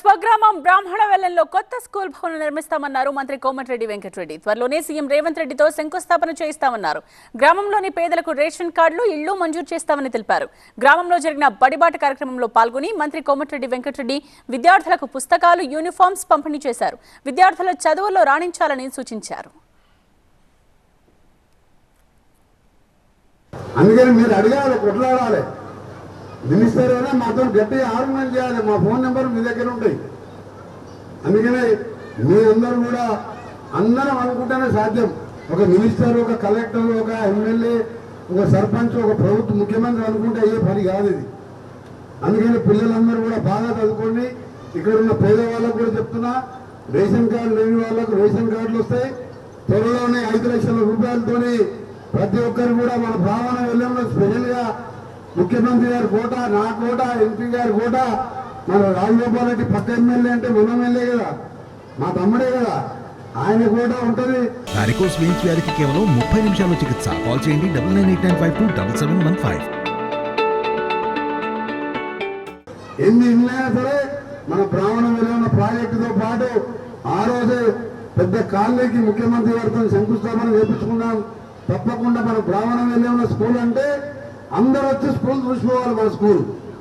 స్వగ్రామం బ్రాహ్మణవెల్లంలో కొత్త స్కూల్ భవనం నిర్మిస్తామన్నారు మంత్రి కోమటిరెడ్డి వెంకటరెడ్డి. త్వరలోనే సీఎం రేవంత్ రెడ్డితో శంకుస్థాపన చేయిస్తామన్నారు. గ్రామంలోని పేదలకు రేషన్ కార్డులు ఇళ్ళు మంజూరు చేస్తామని తెలిపారు. గ్రామంలో జరిగిన బడిబాట కార్యక్రమంలో పాల్గొని మంత్రి కోమటిరెడ్డి వెంకటరెడ్డి విద్యార్థులకు పుస్తకాలు యూనిఫామ్స్ పంపిణీ చేశారు. విద్యార్థుల చదువుల్లో రాణించాలని సూచించారు. అందుకని మీరు అడగాలి కొట్లాడాలి. మినిస్టర్ అయినా మాతో గట్టిగా ఆర్గనైజ్ చేయాలి. మా ఫోన్ నెంబర్ మీ దగ్గర ఉంటాయి. అందుకనే మీ అందరూ కూడా అందరం అనుకుంటేనే సాధ్యం. ఒక మినిస్టర్ ఒక కలెక్టర్ ఒక ఎమ్మెల్యే ఒక సర్పంచ్ ఒక ప్రభుత్వ ముఖ్యమంత్రి అనుకుంటే అయ్యే పని కాదు ఇది. అందుకని పిల్లలందరూ కూడా బాగా చదువుకోండి. ఇక్కడ ఉన్న పేదవాళ్ళకు కూడా చెప్తున్నా రేషన్ కార్డు లేని వాళ్ళకు రేషన్ కార్డులు వస్తాయి. త్వరలోనే ఐదు లక్షల రూపాయలతోని ప్రతి ఒక్కరు కూడా మన భావన వెళ్ళంలో ముఖ్యమంత్రి గారి కోట నా కోట ఎంపీ గారి కోట మన రాజగోపాల్ రెడ్డి పక్క ఎమ్మెల్యే అంటే మన ఎమ్మెల్యే కదా మా తమ్ముడే కదా ఆయన కూడా ఉంటది. వారికోస్ వెయిన్స్ వ్యాధికి కేవలం ముప్పై నిమిషాల్లో చికిత్స. కాల్ చేయండి double nine eight nine five two double seven one five. ఎన్ని ఇళ్ళైనా సరే మన బ్రాహ్మణ విలువన ప్రాజెక్టుతో పాటు ఆ రోజే పెద్ద కాలనీకి ముఖ్యమంత్రి గారితో శంకుస్థాపన చేపించుకున్నాం. తప్పకుండా మన బ్రాహ్మణ ఉన్న స్కూల్ అంటే అందరూ వచ్చి స్కూల్ చూసుకోవాలి మన స్కూల్.